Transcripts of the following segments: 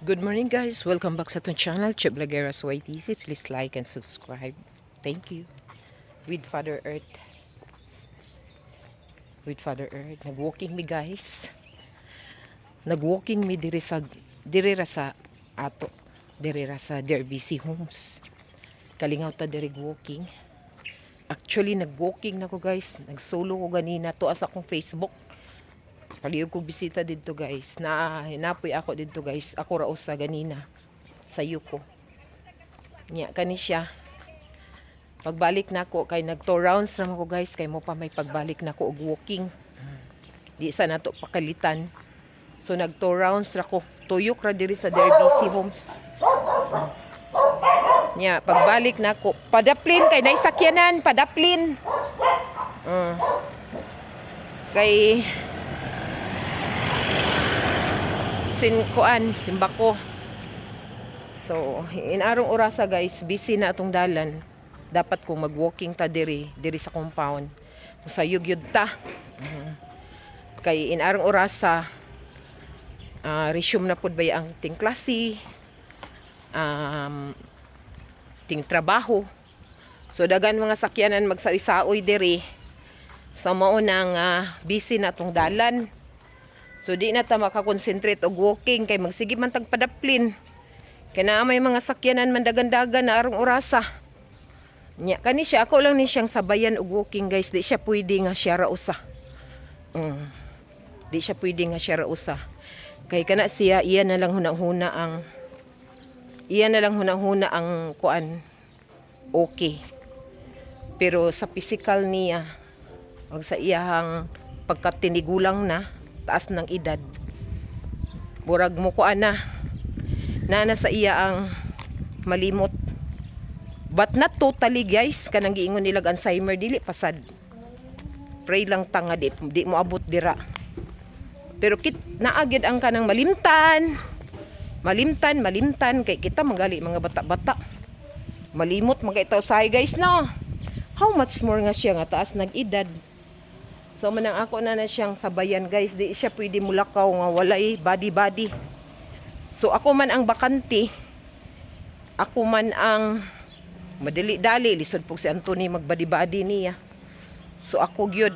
Good morning guys, welcome back sa itong channel, Chip Lagueras YTC. Please like and subscribe. Thank you. With Father Earth. With Father Earth. Nag-walking me guys. Nag-walking me diri sa, diri ra sa ato. Diri ra sa DRBC Homes. Kalingaw ta diri walking. Actually, nag-walking na ko guys. Nag-solo ko ganina to as akong Facebook. Palihog kong bisita dito guys. Na hinapoy ako dito guys. Ako raos sa ganina. Sa yuko. Nya kani siya. Pagbalik na ko kay nag two rounds na ko guys kay mo pa may pagbalik na ko og walking. Di sa nato pakalitan. So nag two rounds ra ko. Tuyok ra diri sa DRBC Homes. Nya pagbalik na ko padaplin kay naisakyanan padaplin. Uh, kay sin kuan simbako so inarong orasa guys busy na atong dalan. Dapat kong mag-walking ta diri diri sa compound. Sa yugyud ta. Mhm. kay inarong orasa ah, resume na pud ba ang ting klase? Um, ting trabaho? So dagan mga sakyanan magsaoy-saoy diri. Sa mao nang ah, busy na atong dalan So di na ta makakonsentrate og walking kay magsige man tag padaplin. Kay naa may mga sakyanan man dagan-dagan na arong orasa. Nya kani siya ako lang ni siyang sabayan og walking guys, di siya pwede nga siya ra usa. Mm. Di siya pwede nga siya ra usa. Kay kana siya iya na lang hunang-huna ang iya na lang hunang-huna ang kuan okay. Pero sa physical niya wag sa iyahang pagkatinigulang na taas ng edad. Burag mo ko ana. Nana sa iya ang malimot. But not totally guys kanang giingon nilag Alzheimer dili pasad pray lang tanga di, di mo abot dira. Pero kit naagid ang kanang malimtan. Malimtan malimtan kay kita magali mga bata-bata. Malimot mga itaw say guys no? How much more nga siya nga taas ng edad So manang ako na na siyang sabayan guys, di siya pwede mulakaw nga walay body-body. So ako man ang bakante, ako man ang madali-dali, lisod po si Anthony magbody-body niya. So ako gyud.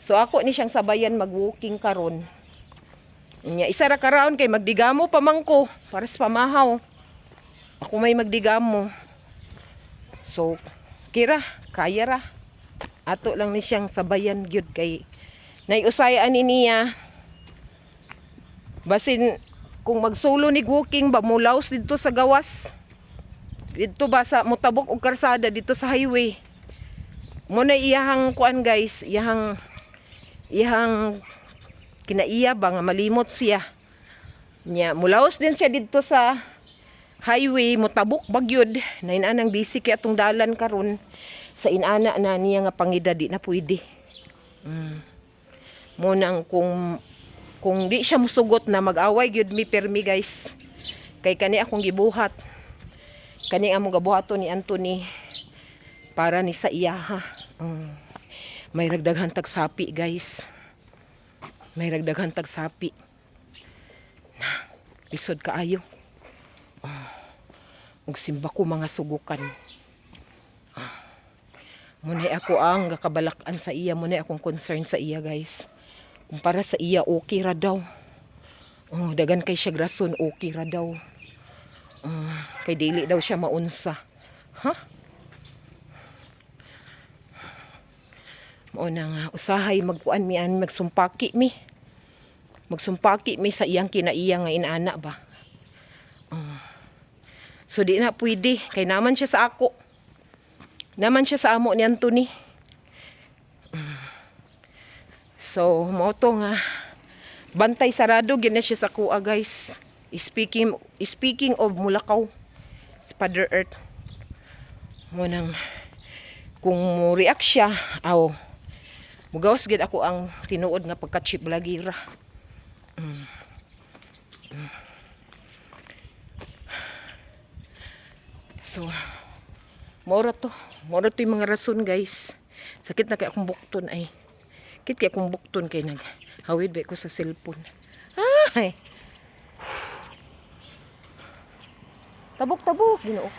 So ako ni siyang sabayan mag-walking karon. Nya isa ra karaon kay magdigamo pa man ko para sa pamahaw. Ako may magdigamo. So kira, kaya ra ato lang ni siyang sabayan gyud kay naiusayan ni niya. Basin kung magsolo ni walking ba mulaos dito sa gawas. Dito ba sa mutabok og karsada dito sa highway. Mo na iyahang kuan guys iyahang iyahang kinaiya ba nga malimot siya. Nya mulaos din siya dito sa highway mutabok bagyod na inanang busy kay atong dalan karon sa inana na niya nga pangida di na pwede. Mm. Mo nang kung kung di siya musugot na mag-away gyud mi permi guys. Kay kani akong gibuhat. Kani among gabuhaton ni Anthony para ni sa iya ha. Mm. May ragdaghan tag sapi guys. May ragdaghan tag sapi. Na, lisod kaayo. Oh. Ug simba ko mga sugukan. Muna ako ang gakabalakan sa iya, muna akong concern sa iya guys. Kung para sa iya, okay ra daw. Oh, dagan kay siya grason, okay ra daw. Uh, kay dili daw siya maunsa. Ha? Huh? Mao nga, usahay magkuan mi an magsumpaki mi. Magsumpaki mi sa iyang kinaiya nga inana ba. Uh, so di na pwede, kay naman siya sa ako. Naman siya sa amo ni Anthony. So, mo to nga bantay sarado gyud na siya sa kuha guys. Speaking speaking of Mulakaw, sa Father Earth. Mo kung mo react siya, aw mugawas gid ako ang tinuod nga pagka-chip lagira. Mm. Mm. So, Mora to. Mora to yung mga rason guys. Sakit na kay akong bukton ay. Kit kay akong bukton kay nag hawid ba ko sa cellphone. Ay. Tabok-tabok, ginoo.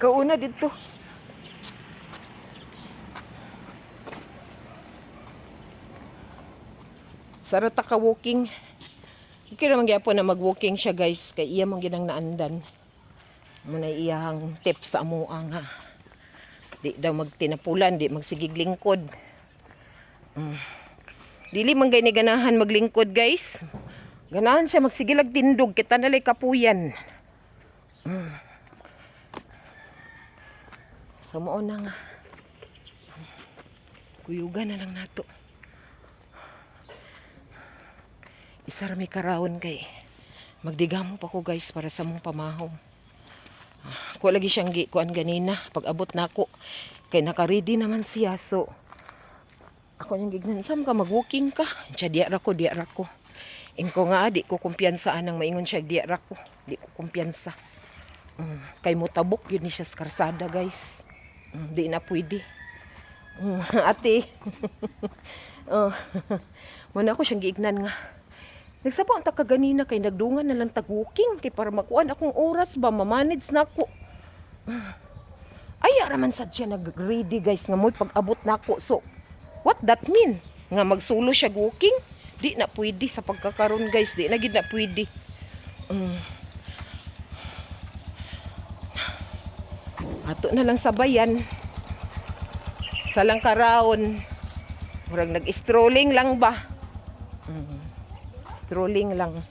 Kauna dito. Sarata ka walking. Kaya naman gyapon na mag-walking siya guys. Kay iya man ginang naandan. Muna iyang tips sa amuang ha. Di daw magtinapulan, di magsigig lingkod. Mm. Dili man gay ni ganahan maglingkod guys. Ganahan siya magsigilag tindog kita nalay kapuyan. Mm. So mao na nga. Kuyugan na lang nato. Isa ra may karawon kay. Magdigamo pa ko guys para sa mong pamahom. Ah, Ko lagi siyang gi kuan ganina. Pag abot nako kay naka-ready naman siya so. Ako yung gignan sam ka mag-walking ka? Siya diya ra ko diya ra ko. Ingko nga di ko kumpiyansa anang maingon siya diya ra ko. Di ko kumpiyansa. Mm, kay mutabok yun ni siya sa guys. Mm, di na pwede. Mm, ate. Oh, muna ako siyang giignan nga. Nagsabo ang kaganina kay nagdungan na lang tag-walking kay para makuan akong oras ba mamanage na ako. Ay, araman sad siya nag-ready guys nga mo'y pag-abot na ako. So, what that mean? Nga magsulo siya walking? Di na pwede sa pagkakaroon guys. Di na gid na pwede. Mm. Ato na lang sa bayan. Sa langkaraon. Murag nag-strolling lang ba? Mm. Strolling lang.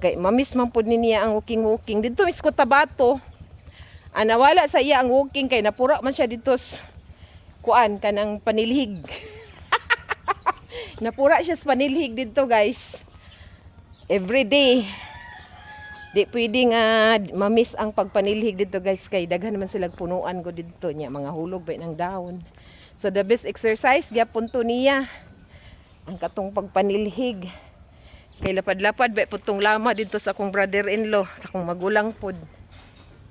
Kay mamis man ni niya ang walking-walking. Dito is Cotabato. Ah, nawala sa iya ang walking kay napura man siya dito kuan kanang panilhig. napura siya sa panilhig dito guys. Every day. Di pwede nga mamis ang pagpanilhig dito guys kay daghan naman sila punuan ko dito niya mga hulog ba ng dahon. So the best exercise gyapon to niya ang katong pagpanilhig. Kay lapad-lapad ba putong lama dito sa akong brother-in-law, sa akong magulang pod.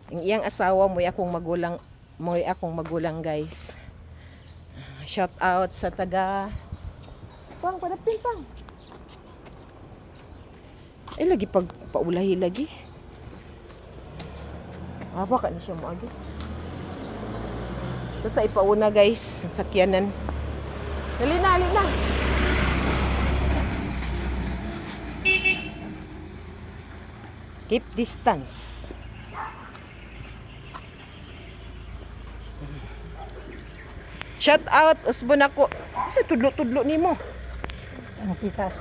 Ang iyang asawa mo akong magulang, mo akong magulang guys. Shout out sa taga Pang padapin pang. Ay lagi pag paulahi lagi. Aba ka na siya mo agi. Ito sa ipauna guys, sakyanan. Dali na, dali na. Keep distance. Shout out, usbon ako. Sa tudlo-tudlo nimo. Ang tikas.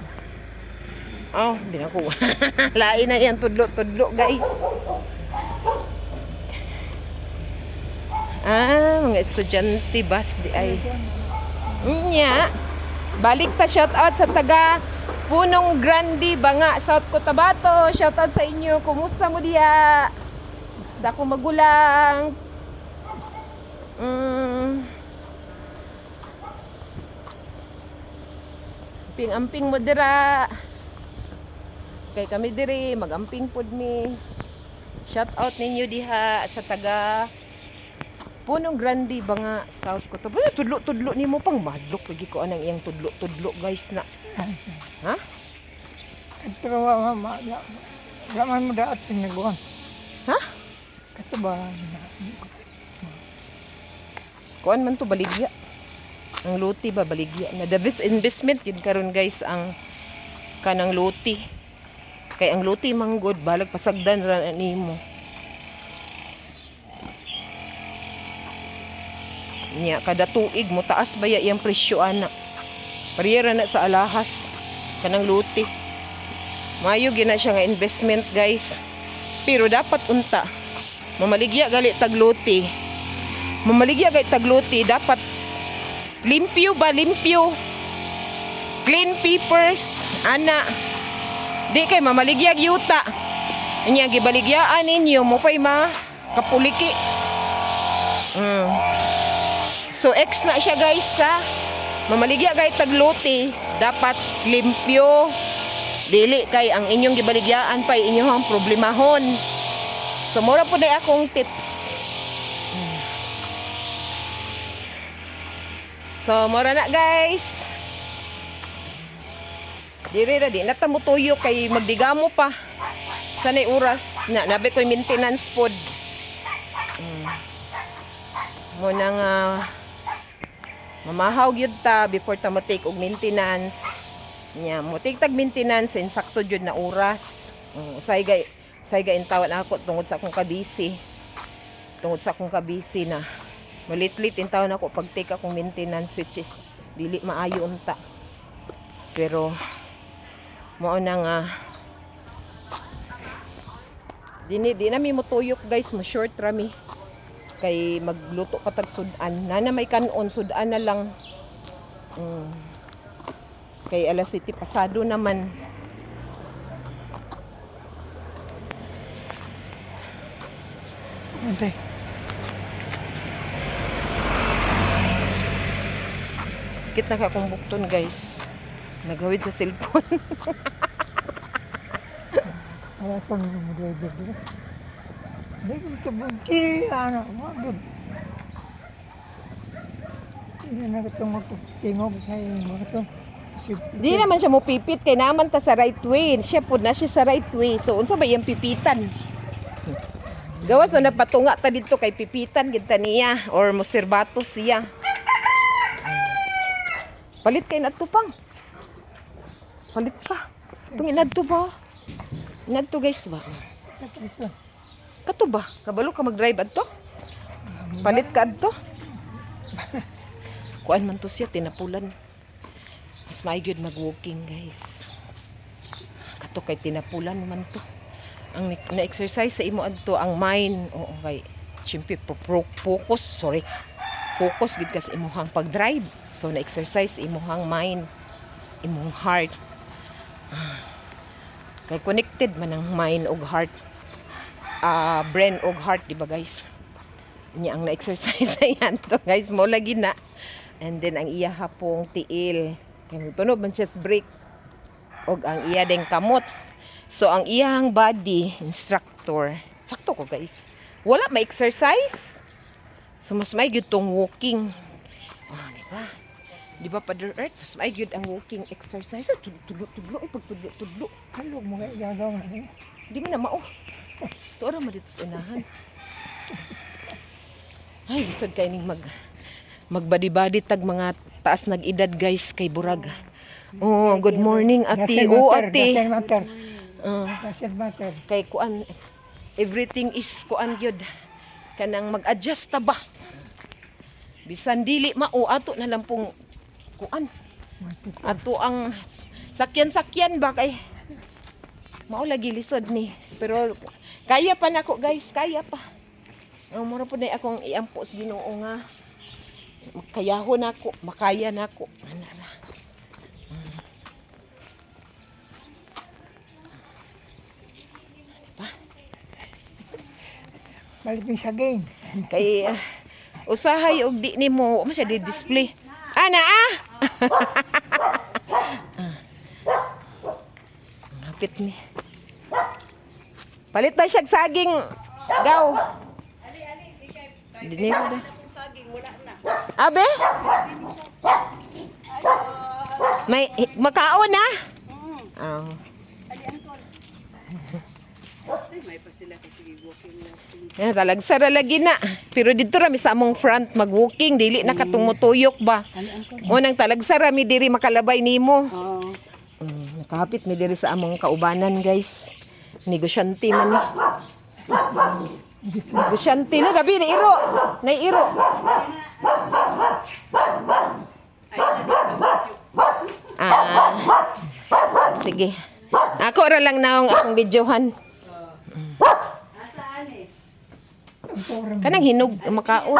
Oh, di na ko. Lain na yan, tudlo-tudlo, guys. Ah, mga estudyante, bus di ay. Nya. Balik ta shout out sa taga Punong Grande, Banga, South Cotabato. Shout out sa inyo. Kumusta mo diya? Sa akong magulang. Mm. Amping-amping mo dira. Kay kami diri, magamping pod mi. Shout out ninyo diha sa taga Punong Grande ba nga South Cotabato. Ay, Tudlo-tudlo nimo pang madlok lagi ko anang iyang tudlo-tudlo guys na. Ha? Pero wa ma ma Raman mo daat sinaguan. Ha? Kato ba na Kuan man to baligya. Ang luti ba baligya na the best investment yun karon guys ang kanang luti. Kay ang luti manggod balag pasagdan ra nimo. Nya kada tuig mo taas baya iyang presyo ana. Pariyera na sa alahas kanang luti. Mayo gina siya nga investment guys. Pero dapat unta. Mamaligya gali tagluti. Mamaligya gali tagluti dapat limpyo ba limpyo. Clean papers ana. Di kay mamaligyag yuta. Anya gibaligyaan ninyo mo pay ma kapuliki. Mm. So X na siya guys sa mamaligya kay tagluti dapat limpyo dili kay ang inyong gibaligyaan pa inyong problemahon. So mura po na akong tips. So mura na guys. Diri di na ta mo tuyo kay magdigamo pa. Sanay oras na nabi ko'y maintenance pod. Mm. Mo na nga mamahaw gyud ta before ta mo take og maintenance. Nya mo take tag maintenance in sakto jud na oras. Mm, usay gay usay gay intawan ako tungod sa akong kabisi. Tungod sa akong kabisi na malit-lit intawan ako pag take akong maintenance which is dili maayo unta. Pero mao na nga Dini, di na mi mutuyok guys, mo short rami. Kay magluto ka tag sudan. Nana may kanon, sudan na lang. Mm. Kay alas city pasado naman. Ante. Kita ka kong bukton guys. Nagawid sa cellphone. Kaya sa mga mo driver ko ito bugki. Ano, wagod. Hindi na ito magtingog sa. Mga ito. Di naman siya mo pipit kay naman ta sa right way. Siya pud na siya sa right way. So unsa ba iyang pipitan? Gawas so nagpatunga ta dito kay pipitan gid niya or moserbato siya. Palit kay nadto pang. Palit ka. Tung inadto ba? Inadto guys ba? Kato ba? Kabalo ka mag-drive adto? Palit ka adto? Kuan man to siya tinapulan. Mas maayod mag-walking, guys. Kato kay tinapulan man to. Ang na-exercise sa imo adto ang mind. Oo, kay siyempre focus, sorry. Focus gid ka sa imuhang pag-drive. So na-exercise imuhang mind, imong heart. Ah. Kay connected man ang mind ug heart. Ah, brain ug heart, di ba guys? Niya ang na-exercise sa yan to, guys. Mo lagi na. And then ang iya hapong tiil. Kaya tunog man siya brake. Og ang iya ding kamot. So ang iyang body instructor. Sakto ko guys. Wala ma exercise. So mas may gyud tong walking. Ah, di ba? Di ba Father Earth? Mas may gyud ang walking exercise. Oh, Tudlo-tudlo ay pagtudlo-tudlo. Halog mo nga igagaw na eh. Di mo na mao. Tuora mo dito sa inahan. Ay, bisod kay ning mag magbadi-badi tag mga taas nag-edad guys kay Burag. Oh, good morning ate. Oh, ate. Ah, matter. kay kuan everything is kuan gyud. Kanang mag-adjust ta ba? Bisan dili mao ato na lang pong kuan. Ato ang sakyan-sakyan ba kay mao lagi lisod ni. Pero kaya pa nako guys, kaya pa. Ang mura po na akong iampo sa Ginoo nga makayahon ako, makaya nako. Ana ra. Maliping saging. Kay ah, usahay og di nimo mo siya di display. Ana ah. Ah. Hapit ni. Palit na siya saging. Gaw. Dini ko da. Abe? May makaon na? Oh. Yan, talag sara lagi na. Pero dito rami sa among front mag-walking, dili na katungutuyok ba. Unang talag sara mi diri makalabay nimo. Mm, nakahapit mi diri sa among kaubanan, guys. Negosyante man ni. Negosyante na gabi na iro. Na iro. Ah. Sige. Ako ra lang naong akong videohan. Ang porang. Kanang hinog makaon.